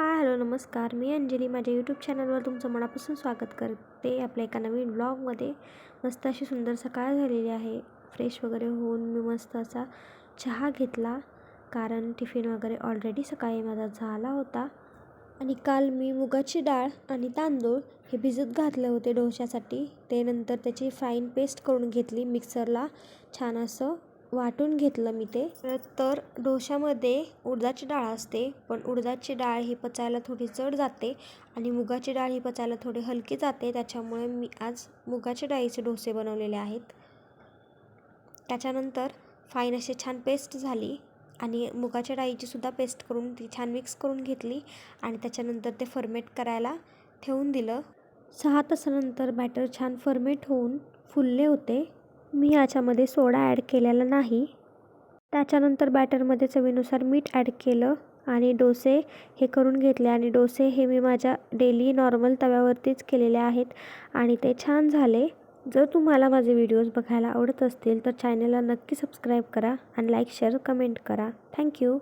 Hi hello नमस्कार. मी अंजली. माझ्या YouTube चॅनलवर तुमचं मनापासून स्वागत करते. आपल्या एका नवीन ब्लॉगमध्ये मस्त अशी सुंदर सकाळ झालेली आहे. फ्रेश वगैरे होऊन मी मस्त असा चहा घेतला कारण टिफिन वगैरे ऑलरेडी सकाळी माझा झाला होता. आणि काल मी मुगाची डाळ आणि तांदूळ हे भिजत घातले होते डोश्यासाठी. ते नंतर त्याची फाईन पेस्ट करून घेतली मिक्सरला छान असं वाटून घेतलं मी ते. तर डोश्यामध्ये उडदाची डाळ असते पण उडदाची डाळ ही पचायला थोडी जड जाते आणि मुगाची डाळ ही पचायला थोडी हलकी जाते. त्याच्यामुळे मी आज मुगाच्या डाळीचे डोसे बनवलेले आहेत. त्याच्यानंतर फाईन अशी छान पेस्ट झाली आणि मुगाच्या डाळीची सुद्धा पेस्ट करून ती छान मिक्स करून घेतली आणि त्याच्यानंतर ते फर्मेट करायला ठेवून दिलं. सहा तासानंतर बॅटर छान फर्मेट होऊन फुलले होते. मी याच्यामध्ये सोडा ॲड केलेला नाही. त्याच्यानंतर बॅटरमध्ये चवीनुसार मीठ ॲड केलं आणि डोसे हे करून घेतले. आणि डोसे हे मी माझ्या डेली नॉर्मल तव्यावरतीच केलेले आहेत आणि ते छान झाले. जर तुम्हाला माझे व्हिडिओज बघायला आवडत असतील तर चॅनलला नक्की सबस्क्राईब करा आणि लाईक शेअर कमेंट करा. Thank you